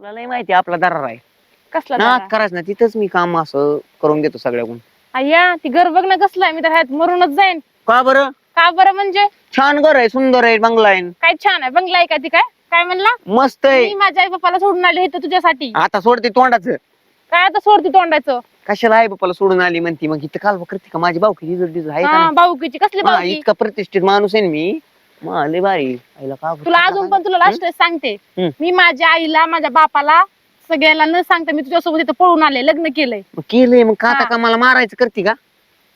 तुला नाही माहिती आपला दरार आहे. कसला ना दारा? करायचं ना तिथंच मी काम असं करून देतो सगळ्याकडून. अय्या ती घर बघ ना कसलं आहे मी तर ह्यात मरूनच जाईन. का बरं? का बरं म्हणजे? छान घर आहे सुंदर आहे बंगला आहे. काय छान आहे बंगला आहे का ती काय? काय म्हणला? मस्त मी आहे माझ्या आई बापाला सोडून आले इथं तुझ्यासाठी. आता सोडते तोंडाचं. काय आता सोडती तोंडाचं? कशाला आई बापाला सोडून आली म्हणती? मग इथं काल करते का? माझी इजत दिजत आहे का हा नाही? भाऊकीची कसली हा, भाऊकी? इतका प्रतिष्ठित माणूस आहे ना मी. मग लय भारी. आईला का तुला अजून पण तुला लास्ट सांगते. हम्म. मी माझ्या आईला माझ्या बापाला सगळ्याला न सांगता मी तुझ्यासोबत इथं पळून आले लग्न केलंय. मग केलंय मग का आता हा. का मला मारायचं करते का?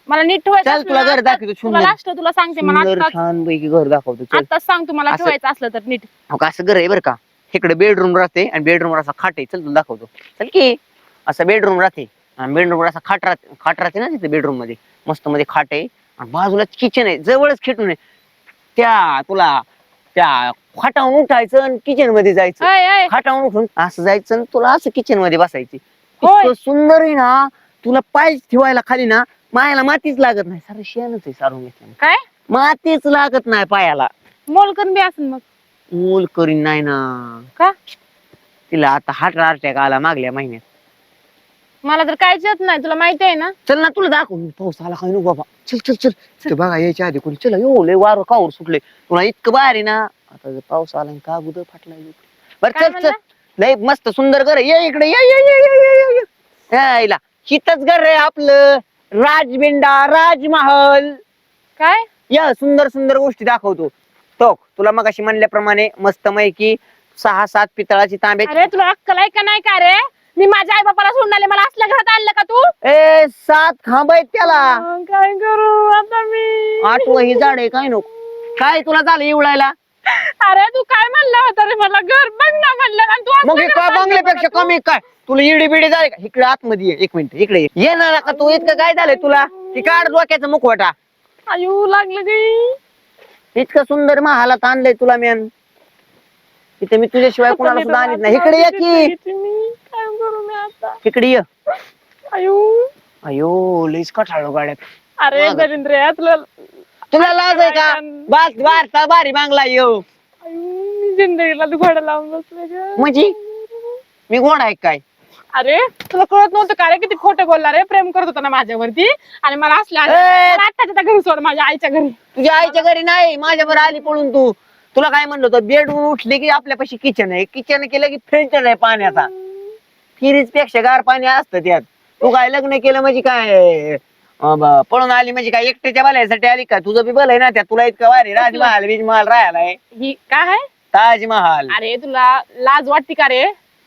मला नीट ठेवायचं चल असलं तुला ना, घर तुला सुंदर लास्ट तुला सांगते मला सुंदर आत्ताच छान पैकी घर दाखवतो चल. आत्ताच सांग तुम्हाला असं- ठेवायचं असलं तर नीट. हो का, असं घर आहे बरं का? इकडे बेडरूम राहते आणि बेडरूम असा खाट आहे. चल तुला दाखवतो. चल की. असं बेडरूम राहते. आणि बेडरूम असा खाट राहते खाट राहते ना तिथे बेडरूममध्ये. मस्त मध्ये खाट आहे. आणि बाजूला किचन आहे. जवळच खेटून आहे. त्या तुला त्या खाटावून उठायचं आणि किचनमध्ये जायचं. अय, खाटावून उठून असं जायचं आणि तुला असं किचनमध्ये बसायची. होय. इतकं सुंदर आहे ना तुला पाय ठेवायला खाली ना मायाला मातीच लागत नाही. सारं शेणच आहे सारून घेतलं काय? मातीच लागत नाही पायाला. मोलकन बी असेल मग. मूल करीन नाही ना. का? तिला आता हार्ट अटॅक आला मागल्या महिन्यात. मला तर कायच येत नाही तुला माहिती आहे ना? चल ना तुला दाखव पाऊस आला काय नको बाबा. चल चल चल. ते बघा यायच्या आधी कोणी. चला येऊ लय वार कावर सुटले तुला इतकं बाहेर आहे ना. आता जर पाऊस आला का गुद फाटला बर काय चल चल. म्हणला? लय मस्त सुंदर घर आहे. ये इकडे ये ये ये ये ये ये, ये यायला. हितच घर आहे आपलं. राजबिंडा राजमहल. काय? या सुंदर सुंदर गोष्टी दाखवतो. तो तुला मग अशी म्हणल्याप्रमाणे मस्त मैकी सहा सात पितळाची तांबे. अरे तुला अक्कल आहे का नाही का रे? मी माझ्या आई बापाला सोडून आले. मला असल्या घरात आणलं का तू? ए सात खांब आहेत त्याला. अं, काय करू आता मी? आठवं ही झाड आहे काय नको. काय तुला झालं इवळायला? अरे तू काय म्हणलं होतं रे? मला घर बघ ना म्हणलं. आणि तू मग हे काय घरात आणलं बंगल्यापेक्षा का तू? कमी काय? तुला इडी बिडी झाले का? इकडे आतमध्ये ये एक मिनिट इकडे ये. ये ना का तू इतकं काय झालंय तुला? ती काढ डोक्याचं मुखवटा. आयु लागलं गी. इतकं सुंदर महालात आणलंय तुला मेन तिथे मी तुझ्याशिवाय कोणाला सुद्धा आणत नाही. इकडे ये की. मी. काय करू मी आता? इकडे ये. आयु अयो लईच कठाळो गाड्यात अरे. दरिंद्र तुला तुला लाज आहे का? बास वारता बारी बांगला येऊ आयु मी जिंदगीला तू घोडा लावून बसले ग. म्हणजे? मी गोड आहे काय? अरे तुला कळत नव्हतं का रे किती खोटं बोलला रे? प्रेम करत होता ना माझ्यावरती. आणि मला असल्या ए! आत्ताच्या घरी सोड माझ्या आईच्या घरी. तुझ्या आईच्या घरी नाही माझ्या बरं आली पळून तू. तुला काय म्हणलं होतं? बेडरूम उठले की आपल्यापाशी किचन आहे. किचन केलं की फिल्टर आहे पाण्याचा. फ्रीजपेक्षा गार पाणी असतं त्यात. तू काय लग्न केलं म्हणजे काय? अं, ब- पळून आली म्हणजे काय? एकट्याच्या बलायसाठी आली का? तुझं बी बल आहे ना त्यात? तुला इतकं वारी राजमहाल बिजमहाल राहायला आहे. ही काय आहे? ताजमहाल. अरे तुला लाज वाटते का रे?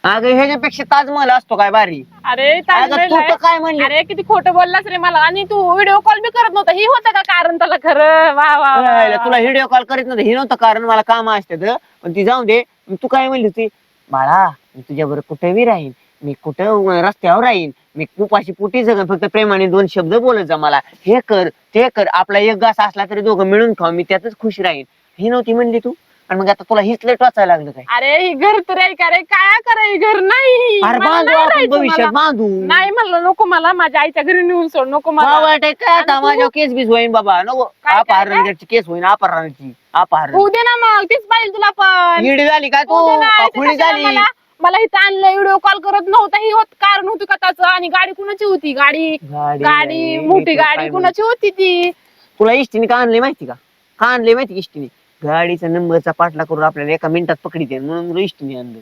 अगं ह्याच्यापेक्षा ताजमहल असतो काय बारी? अरे ताजमहल तू तर आहे. काय म्हणली? अरे किती खोटं बोललास रे मला. आणि तू व्हिडिओ कॉल बी करत नव्हता. ही होतं का कारण त्याला खरं? वा वा, वा राहिलं. तुला व्हिडिओ कॉल करीत नव्हतं. हे नव्हतं कारण. मला काम असतात पण ती जाऊ दे. मग तू काय म्हणली होती? बाळा मी तुझ्याबरोबर कुठे बी राहीन. मी कुठं अं, रस्त्यावर राहीन. मी उपाशी पोटी जगन. फक्त प्रेमाने दोन शब्द बोलत जा मला. हे कर ते कर. आपला एक घास असला तरी दोघं मिळून खाऊ. मी त्यातच खुश राहीन. ही नव्हती म्हणली तू? आणि मग आता तुला हीच लेट वाचायला लागलं काय? अरे ही घर तर आहे का रे. काय करा ही घर नाही. अरे मला बांधू नाही आपण राहायचं भविष्यात मला. बांधू. नाही म्हणलं नको मला माझ्या आईच्या घरी नेऊन सोड नको मला. आहे काय आता माझ्या केस बीस होईन बाबा. नको. काय, केस होईन अपहरणाची अपहरण होऊ दे ना मग तीच पाहिजे तुला पण. इडी झाली काय होऊ तू दे ना, का इथे खुळी कशाला झाली? मला? मला इथं आणलं व्हिडिओ कॉल करत नव्हता. ही होत कारण होती का त्याचं आणि गाडी कुणाची होती? गाडी. गाडी गाडी नाही, मोठी गाडी कुणाची होती ती? तुला इष्टीने का आणले माहिती का? का आणले माहिती का इष्टीने? गाडीचा नंबरचा पाठला करून आपल्याला एका मिनिटात पकडीते म्हणून तुला इष्टीने आणलं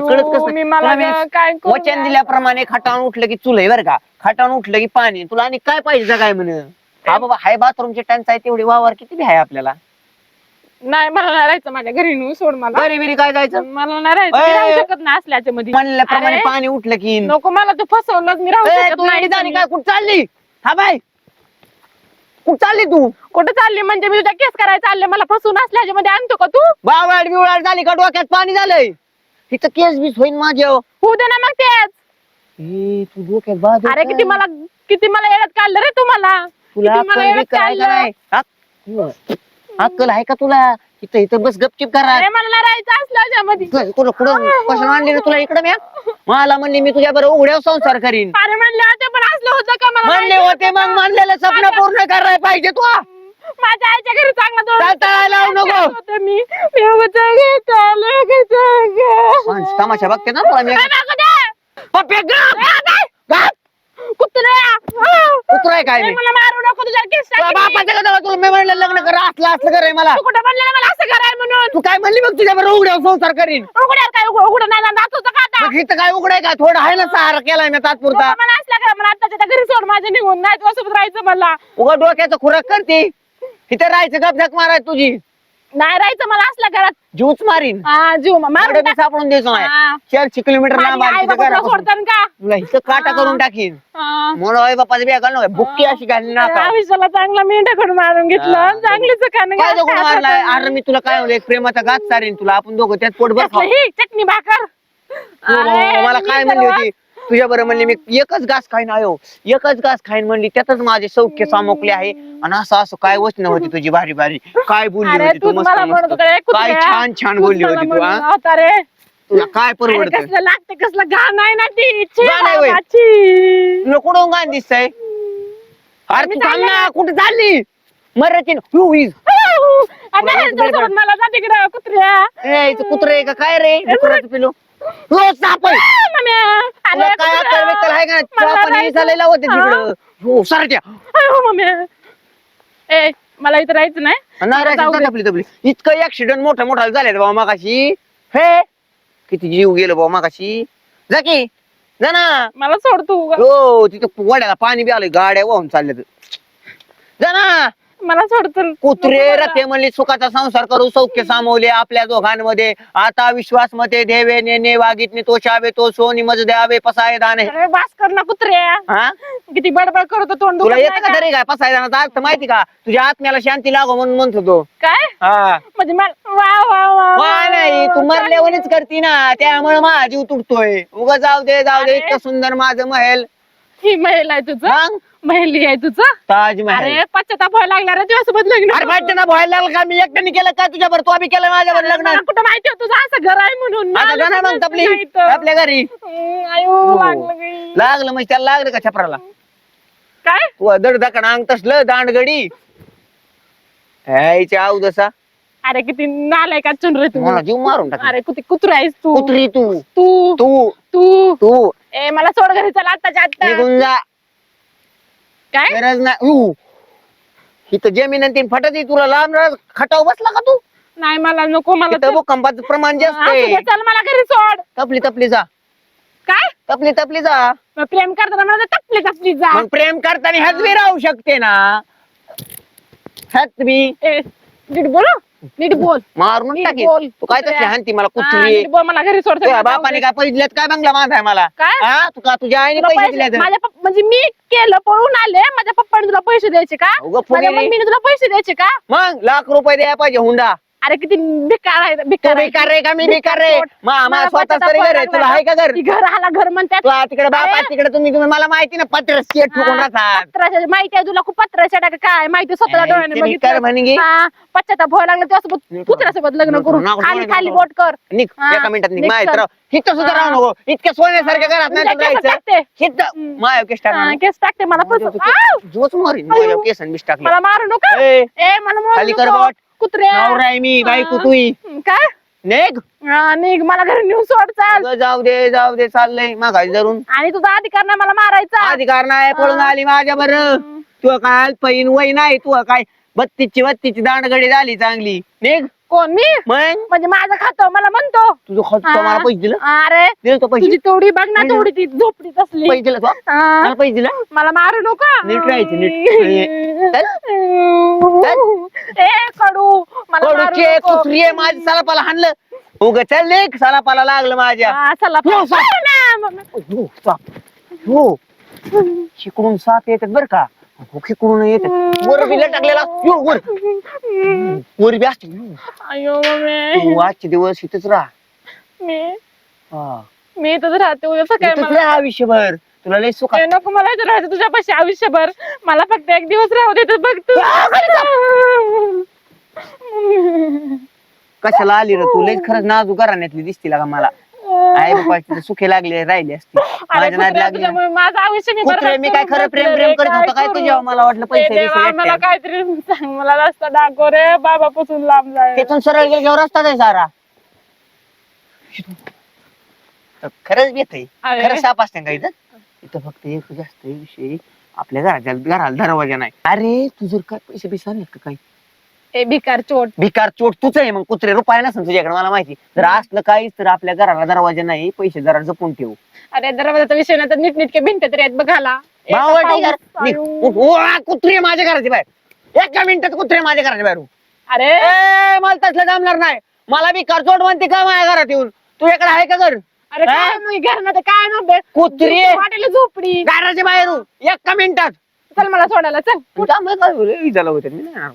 कळत कसं? मी मला तुला मी ग- काय करू वचन? दिल्याप्रमाणे खाटावून उठलं की चुलय बरं का? खाटावून उठलं की पाणी तुला आणि काय पाहिजे काय म्हण? हा बाबा हाय बाथरूमची टंचाई तेवढी वावर किती बी आहे आपल्याला? नाही मला नाही राहायचं माझ्या घरी नेऊन सोड मला. बरी बिरी काय जायचं? मला नाही राहायचं. मी शकत नाही असल्याच्या मध्ये म्हणल्याप्रमाणे अरे, पाणी उठलं की. नको मला तू फसवलंच मी राहू ए, शकत तू नाही काय कुठं चालली? हा बाय कुठं चालली तू? कुठे चालली? म्हणजे मी तुझ्या केस करायला चालले. मला फसवून असल्याच्या मध्ये आणतो का तू? बावळाट बिवळाट झाली का डोक्यात पाणी झालंय? तिथं केस बीस होईन माझ्या होऊ दे ना मग तेच. तू डोक्यात बाद अरे किती मला किती मला येण्यात काढलं रे तुम्हाला? तुला किती मला अक्कल येड्यात बिक्कल आहे का काढलं? नाही. अक- अक्कल आहे का तुला? इथं इथं बस गपचिप करा अरे मला राहायचं असल्याच्या मध्ये कुठं कुठं कशाला आणली रे तुला इकडे म्या मला म्हणली मी तुझ्या बरोबर उघड्यावर संसार करीन अरे म्हणले होते पण असलं होतं का मला म्हणले माहिती होते होतं मग का? म्हणलेलं स्वप्न पूर्ण करायला पाहिजे तू माझ्या आईच्या घरी चांगला दोन तळतळायला लावू नको. होते मी उगाच. माणूस तमाशा बघते ना तुला मी काय नको दे? पप्पे गप! गप! कुत्र्या कुत्रा आहे काय ए, मी? मला मारू नको तुझ्या केस तुला बापाचं का तेव्हा तुला मी म्हणलं लग्न कर असलं असलं कर मला. तू कुठं म्हणलं मला असं कराय म्हणून? तू काय म्हणली मग तुझ्या बरोबर उघड्या संसार करीन? उघड्या काय उघड उघड नाही ना नाचूचं का आता? मग इथं काय उघडाय का? थोडं आहे ना सहारा केलाय मी तात्पुरता. मला असला करा. मला आताच्या त्या घरी सोड. माझ्या निघून. नाही तुझ्यासोबत राहायचं मला. उघड डोक्याचं खुराक करते. इथं राहायचं गप झक माराय तुझी. नाही राहायचं मला असल्या घरात. जीवच मारीन. हा जीव मा- मारून टाक. सापडून द्यायचो नाही. चारशे किलोमीटर लांब माझी आहे आई तुझ्या बाबा तुला घरापासून. सोडतान का? तुला इथं काटा करून टाकीन. हा. म्हणून आई बापाचं बिया घाल बुक्की अशी घालली आयुष्याला चांगला मेंढ्याकडून मारून हा. घेतलं चांगलीच खाणं काय दोघं मारलाय. अरे मी तुला काय म्हणलं? एक प्रेमाचा घात सारीन तुला. आपण दोघं त्यात पोट भर खाऊ. ही चटणी भाकर. अरे, मला मी काय म्हणली होती? तुझ्या बरं म्हणली मी एकच घास खाईन आयो. एकच घास खाईन म्हणली त्यातच माझे सौख्य सामोकले आहे. आणि असं असं काय वचन होती तुझी भारी भारी? काय बोलली अरे होती तू मस्त मला म्हणत मस्त होता रे, काय कुत्र्या. छान छान बोलली होती तू म्हणत हा? होता रे. तुला काय अरे परवडत कसलं लागते कसलं घाण आहे ना ती. छी घाण आहे होय. बाबाची. तुला कुठून गाण दिसतंय? अरे तू थांब ना. कुठे चालली? अरे, अरे, एक बेल तुझ्यासोबत मला जा तिकडं कुत्र्या. कुत्र आहे का? काय रे? डुकराचं पिलू? रोज साप आहे. आ, मम्या. तुला अरे, काय. अक्कल बिक्कल आहे का नाही? मला तुला पण राहायचं. चालायला होते तिकडं हो मम्या. ए मला इथं राहायचं नाही नाही मला जाऊ राहायचं, दे. तपली तपली इतकं ऍक्सिडेंट मोठा मोठा झाले बाबा मागाशी हे किती जीव गेलो बाबा मागाशी जा की जा ना मला सोड तू हो तिथं वड्याला पाणी बी आलंय गाड्या वाहून चालल्या जा ना मला सोड चल. कुत्रे. रथे म्हणले सुखाचा संसार करू सौख्य सामवले आपल्या दोघांमध्ये. आता विश्वास मते देवे नेने वागितने तो शावे तो सोनी मज द्यावे पसाय दाने बास कर ना कुत्र्या हा? किती बडबड करतो तोंड तुला दुखत येतं नाही का? तरी काय? पसाय दाना अर्थ माहिती का? तुझ्या आत्म्याला शांती लागो म्हणून म्हणत होतो काय? हा. म्हणजे मला वा वा वा वा. नाही तू मरल्यावरच करती ना. त्यामुळे माझा जीव तुटतोय उगा जाऊ दे जाऊ दे अरे. इतकं सुंदर माझं महल. ही महिला आहे तुझं? मग? महिली आहे तुझं? ताजमहल अरे पश्चाताप व्हायला लागला रे तुझ्यासोबत लग्न. अरे करून. भाई ना भोयला लागलं का? मी एकट्याने केलं का तुझ्या बरोबर? तू आम्ही केलं माझ्यावर लग्न. मला कुठं माहिती होतं तुझं असं घर आहे म्हणून. आता मला जाणार मग समजलं तपली नाही तर. आपल्या घरी. हम्म, आयो हो. लागलं. लागलं म्हणजे त्याला लागलं का छपराला? काय? तू दड दकड अंग तसलं दांडगडी. ह्याच्या आऊ जसा. अरे किती नालाय का चुन रे तू. मला जीव मारून टाक अरे किती कुत्र आहेस तू. कुत्री तू. तू. तू. तू. तू. ए मला सोड घरी चला आत्ताच्या आत्ता. निघून जा. काय? गरज नाही. इथं जमीन आणि तीन फटत तुला लांब राह- खटाव बसला का तू? नाही मला नको मला इथं भूकंपाचं प्रमाण जास्त असू दे, आहे चल मला घरी सोड. तपली तपली जा. काय? तपली तपली जा. मग प्रेम करताना मला तपली तपली जा. मग प्रेम करताना ह्याच बी राहू शकते ना. ह्याच बी. ए, नीट बोल? नीट बोल. मारून नीट टाकी बोल. तू काय तसली. हानती मला हा, कुत्री. नीट बोल मला घरी सोड तुझ्या बापाने काय पैसे दिलेत काय बंगला बांधाय मला? काय? हा तू का तुझ्या आईने तुला पैसे पैसे- दिलेत? माझ्या पप्प- म्हणजे मी केलं पळून आले माझ्या पप्पाने तुला पैसे द्यायचे का? माझ्या. मम्मीने तुला पैसे द्यायचे का? मग लाख रुपये द्यायला पाहिजे हुंडा. अरे किती बेकार आहे तू बेकार आहे. बेकार रे का मी बेकार रे पोट. मा मा मला स्वतःच तरी घर आहे तुला आहे का घर ती घर आला घर म्हणतात तिकडे बापा अरे. तिकडे तुम्ही तुम्ही मला माहिती ना पत्र शेट ठोकून हा, राहतात पत्राच्या माहिती आहे तुला खूप पत्राच्या टाका काय माहिती स्वतःला डोळ्याने ते मी कर बघितलं म्हणे गी. हा, पश्चाताप व्हायला लागला त्यासोबत. कुत्र्यासोबत लग्न करून. नको, खाली नको, खाली नको. बोट कर निघ हा, एका मिनिटात निघ निघ माहीत चल. राव हिथं सुद्धा राहू. नको इतक्या सोन्यासारख्या घरात नाही राहायचं टाकते हिथं हम्म. माया केस हा, टाकणार केस टाकते मला केस- आव! जोच मारीन टाकलं मला मारू नका ए, ए मला मारू खाली कर नको. बोट. कुत्र्या. नवरा आहे मी बायको. तुई काय? नेग हा, निघ मला घरी नेऊन सोड चाल. अगं जाऊ दे जाऊ दे चाललंय मागायची धरून. आणि तुझा अधिकार नाही मला मारायचा. अधिकार नाही पळून. आली माझ्या बर. तू काय अल्पहीन वय नाही तू काय बत्तीसची बत्तीसची दांडगडी झाली चांगली. निघ. कोण मी? मग? म्हणजे माझं खातो मला म्हणतो. तुझं खर्च हा. मला पैसे दिलं? अरे दिलं तो पैसे? तुझी तोडी बघ ना नाही, तोडी ती झोपडीत असली. पैसे दिलं तो? हा. मला पैसे दिलं? मला मारू नको. नीट राहायचं, नीट. ए कडू मला मारू कडूचे नको. माझ्या सालापाला हाणलं. उग चल निघ सालापाला लागलं माझ्या. हा, चला हो, सा- पाय ना, मम्मी. हो, साप. हो शिकडून साप येतात बर का. हो, शिकडून येतात वर बी लटकलेला यो, वर. वर बी असते. अयो मम्मी. तू आजचे दिवस इथंच राहा. मी. हा. मी इथंच राहते उद्या सकाळी इथंच मला. राहा आयुष्यभर. तुला लय सुख ए, नको मला इथं राहायचं तुझ्यापाशी आयुष्यभर. मला फक्त एक दिवस राहू दे तर बघ तू. कशाला? आली रे तू? लय खरंच नाजूक घराण्यातली दिसती का मला. आई बापाची सुखे लागले राहिले असते. माझ्या नाद लागली. तुझ्यामुळे माझं आयुष्य नाही कुत्रे बरबाद मी काय करून खरं प्रेम टाकलं प्रेम रे, करत होतो काय करू? तुझ्यावर मला वाटलं पैसे देवा, मला. काहीतरी सांग मला रस्ता दाखव रे बाबापासून लांब जाय. तिथून सरळ गेल्यावर रस्ता आहे सारा. खरंच येत अरे. खरंच साप असते का इथं इथं फक्त एक जास्त विषय. आपल्या घराच्या घराला दरवाजा नाही. अरे तू जर काय पैसे बिसे आणले का काही? ए भिकार चोट. भिकार चोट तुझ आहे मग कुत्रे रुपये नसेल तुझ्याकडे मला माहिती. जर असलं काहीच तर आपल्या घराला दरवाजा नाही पैसे जरा जपून ठेवू. अरे दरवाजाचा विषय ना तर नीटनीटके भिंत तरी आहेत बघाला. निघ. कुत्रे माझ्या घराच्या बाहेर. एका मिनिटात कुत्रे माझ्या घराच्या बाहेर अरे. ए, मला तसलं जमणार नाही. मला बी करचोट म्हणते का माझ्या घरात येऊन? तुझ्याकडे आहे का घर? अरे काय मग घर ना काय ना कुत्री. वाटेल झोपडी. घराच्या बाहेर एका मिनिटात. चल मला सोडायला चल? विचारलं होतं मी नाही येणार.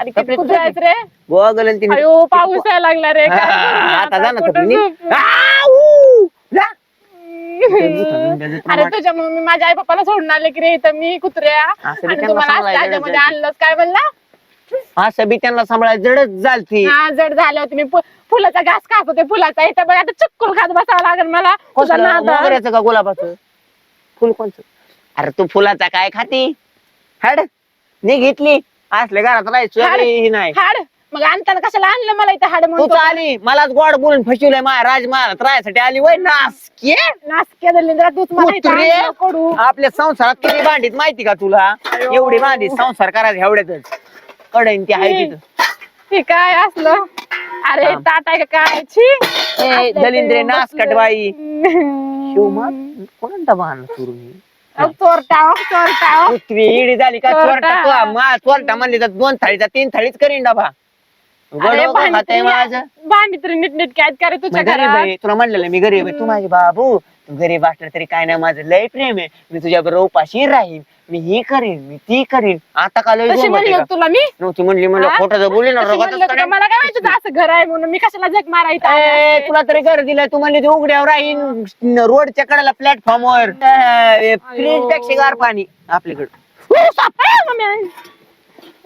अरे किती रे? गोगल आणि तिने- अयो पाऊस यायला लागला रे. काय करू आता जा ना कुठं. झोपू? अरे तुझ्या मग मी माझ्या आई बापाला सोडून आले की रे इथं मी कुत्र्या. असं बी आणि त्यांना तुम्हाला त्याच्यामध्ये जायचं. आणलंच काय म्हणला असं बी त्यांना सांभाळायला जडच झालती. हा जड झालं होतं. मी फु- फुलाचा घास खात होते फुलाचा. इथं बघ आता चक्कर खात बसावं लागेल मला. तुझा कसलं? नाद. मोगऱ्याचं का गुलाबाचं? फुल कोणचं? अरे तू फुलाचा काय खाती? हड निघितली असले घरात राहायचं हाड. ही नाही हाड मग आणताना कशाला आणलं मला इथं हाड तू म्हणतो आली मलाच गोड बोलून फसवलंय माझ्या राजमहालात राहायसाठी आली वय नासके नासके दलिंद्रा तूच मला इथं कुत्रे. आणलं कडू आपल्या संसारात किती भांडीत माहिती का तुला. एवढी भांडी संसार करायचं एवढ्यातच कडेन ती आहे तिथं हे काय असलं अरे. ताट आहे का काय छी ए, असलं दलिंद्रे. बाई हम्म. शिवमा कोणता बहाणा सुरू? अहो, चोरटा चोरटा पृथ्वी इडी झाली का? चोरटा. चोरटा तू मा चोरटा म्हणली तर दोन थाळीचा तीन थाळीच करीन डबा. अरे गडो खाते माझं. तुझ्या गरीब घरात? आहे तुला म्हणलेलं मी गरीब आहे. तू माझे बाबू तू गरीब असलं तरी काय नाही माझं लय प्रेम आहे. मी तुझ्या बरोबर उपाशी राहीन. मी ही करीन मी ती करीन. आता का लय तशी जोम म्हणली होते? तुला मी? नव्हती म्हणली हा? खोटं जर बोलली ना तशी रगातच म्हणलं तुला करेन. मला काय माहिती असं घर आहे म्हणून मी कशाला जग मारायचं? तुला तरी घर दिलंय तू म्हणली ती उघड्यावर राहीन रोडच्या कडेला प्लॅटफॉर्मवर फ्रीजपेक्षा गार पाणी. आपल्याकडे.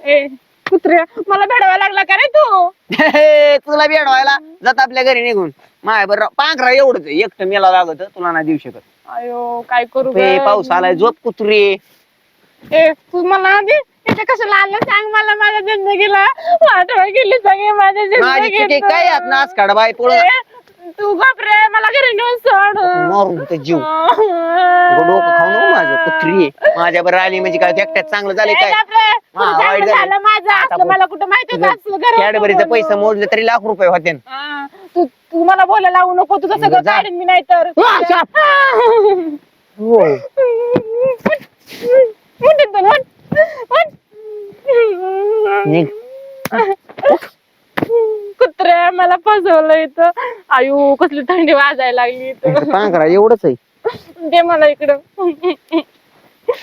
ए कुत्रे मला भेडवा लागला का रे तू? तुला बेड व्हायला जात आपल्या घरी निघून. माय बरं पांघरा एवढंच आहे. एकटं मेला लागत तुला नाही देऊ शकत. अयो काय करू गं? पाऊस आलाय झोप कुत्री. ए तू मला आधी इथे कशाला आलं सांग मला माझ्या जिंदगीला. आठवण गेली सगळी माझ्या माझी चुकी जिंदगीत. काय यात नाच काढ तू घाबरे मला घरी नेऊन सोड. मारून ते जीव. तुझं डोकं खाऊ नको माझं कुत्री आली म्हणजे काय एकट्यात चांगलं झालं ए, काय? घाबरे, तुझं हा, वाईट चांगलं झालं. झालं माझं. आता असलं बोल. मला कुठं माहिती होतं असलं घर होतं कॅडबरीचे पैसे. मोडले तरी लाख रुपये होते हा, तू तू मला बोलायला लावू नको तुझं सगळं जा. काढीन मी नाही तर वा, शाप. हो उठ इथून, उठ. उठ. निघ कुत्रे मला फसवलं इथं. आयु कसली थंडी वाजायला लागली इथं. एवढंच आहे. दे मला इकडं.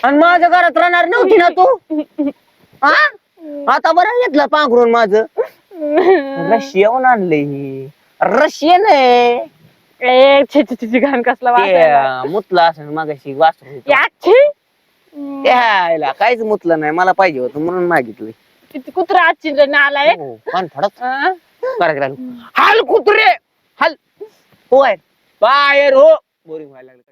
आणि माझ्या घरात राहणार नव्हती ना तू? हा? आता बरं घेतलं पांघरून माझं. रशियाहून आणलंय हे. रशियन आहे. ए छे छे छे, छे घाण कसला वाजायला ते मुतलं असं मागाशी वासरू याची यायला काहीच मुतलं नाही मला पाहिजे होतं म्हणून मागितलं. किती कुत्रा आजची आलाय हो, कान फडत. लागलो. हाल कुत्रे! हाल. होय. बाहेर हो. बोरिंग व्हायला लागलं.